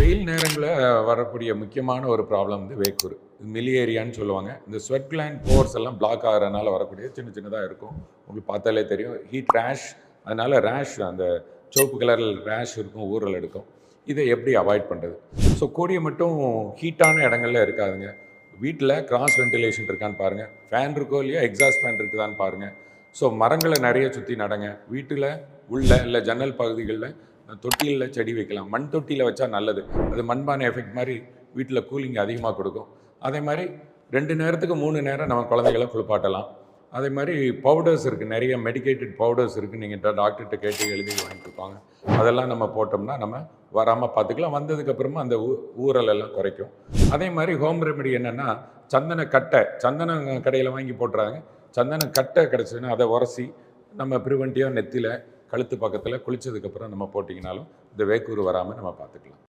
வெயில் நேரங்களில் வரக்கூடிய முக்கியமான ஒரு ப்ராப்ளம் வந்து வேக்கூர் மிலியேரியான்னு சொல்லுவாங்க. இந்த ஸ்வெட் கிளாண்ட் போர்ஸ் எல்லாம் பிளாக் ஆகிறனால வரக்கூடிய சின்ன சின்னதாக இருக்கும். உங்களுக்கு பார்த்தாலே தெரியும். ஹீட் ரேஷ் அதனால் ரேஷ் அந்த சிவப்பு கலரில் ரேஷ் இருக்கும் ஊறல் எடுக்கும். இதை எப்படி அவாய்ட் பண்ணுறது ஸோ கூடிய மட்டும் ஹீட்டான இடங்கள்ல இருக்காதுங்க. வீட்டில் கிராஸ் வென்டிலேஷன் இருக்கான்னு பாருங்கள் ஃபேன் இருக்கோ இல்லையா எக்ஸாஸ்ட் ஃபேன் இருக்குதான்னு பாருங்கள் ஸோ மரங்களை நிறைய சுற்றி நடங்க. வீட்டில் உள்ள இல்லை ஜன்னல் பகுதிகளில் தொட்டியில் செடி வைக்கலாம். மண் தொட்டியில் வச்சா நல்லது. அது மண்பானை எஃபெக்ட் மாதிரி வீட்டில் கூலிங் அதிகமாக கொடுக்கும். அதே மாதிரி ரெண்டு நேரத்துக்கு மூணு நேரம் நம்ம குழந்தைகளை குளிப்பாட்டலாம். அதே மாதிரி பவுடர்ஸ் இருக்குது நிறைய மெடிக்கேட்டட் பவுடர்ஸ் இருக்குது நீங்கள் டாக்டர்கிட்ட கேட்டு எழுதி வாங்கி கொடுப்பாங்க. அதெல்லாம் நம்ம போட்டோம்னா நம்ம வராமல் பார்த்துக்கலாம். வந்ததுக்கப்புறமா அந்த ஊ ஊறல் எல்லாம் குறைக்கும். அதே மாதிரி ஹோம் ரெமெடி என்னென்னா சந்தன கட்டை சந்தன கடையில் வாங்கி போட்டுறாங்க. சந்தன கட்டை கிடச்சதுன்னா அதை உரசி நம்ம ப்ரிவென்ட்டிவாக நெத்தியில் கழுத்து பக்கத்தில் குளித்ததுக்கப்புறம் நம்ம போட்டிங்கனாலும் இந்த வேக்கூறு வராமல் நம்ம பார்த்துக்கலாம்.